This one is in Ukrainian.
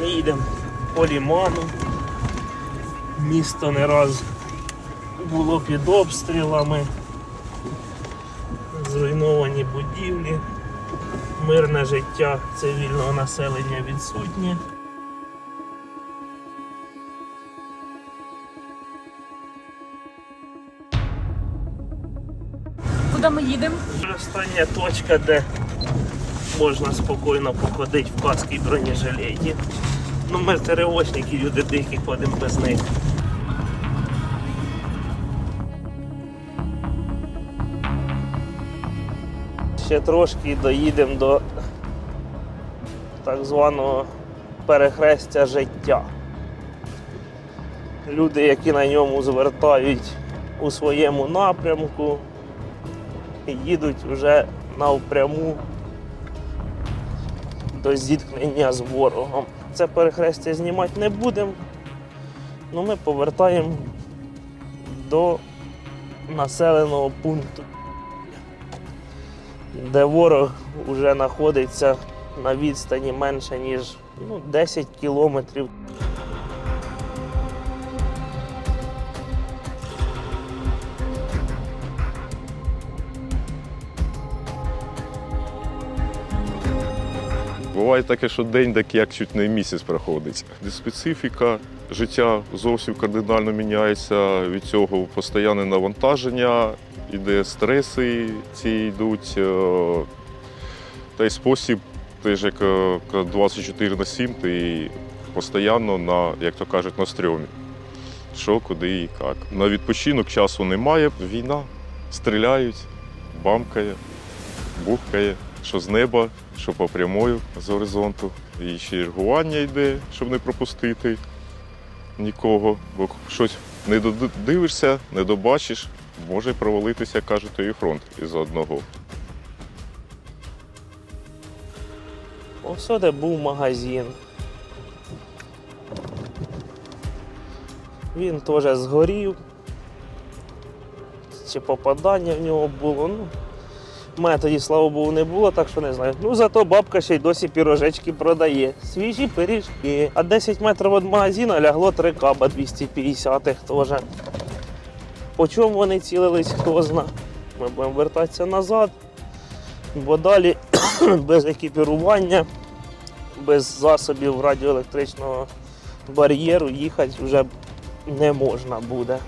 Ми їдемо по ліману. Місто не раз було під обстрілами, зруйновані будівлі, мирне життя цивільного населення відсутнє. Куди ми їдемо? Остання точка, де можна спокійно походити в каски бронежилеті. Ну, ми ТРОшники, люди дикі ходимо без них. Ще трошки доїдемо до так званого перехрестя життя. Люди, які на ньому звертають у своєму напрямку, їдуть вже навпряму до зіткнення з ворогом. Це перехрестя знімати не будемо. Ну ми повертаємо до населеного пункту, де ворог вже знаходиться на відстані менше, ніж ну, 10 кілометрів. Буває таке, що день так як чуть не місяць проходить. Специфіка життя зовсім кардинально міняється. Від цього постійне навантаження, іде стреси ці йдуть. е, Та й спосіб теж як е, 24 на 7, ти постійно на, як то кажуть, на стрьомі. Що, куди і як. На відпочинок часу немає. Війна, стріляють, бамкає, бухкає, що з неба, що по прямою з горизонту. І ще й регування йде, щоб не пропустити нікого. Бо щось не додивишся, не добачиш, може провалитися, кажуть, і фронт із одного. Ось де був магазин. Він теж згорів. Чи попадання в нього було. Ну, в мене тоді, слава Богу, не було, так що не знаю. Ну, зато бабка ще й досі пірожечки продає. Свіжі пиріжки. А 10 метрів від магазину лягло 3 каба 250-х теж. По чому вони цілились, хто зна. Ми будемо вертатися назад, бо далі без екіпірування, без засобів радіоелектричного бар'єру їхати вже не можна буде.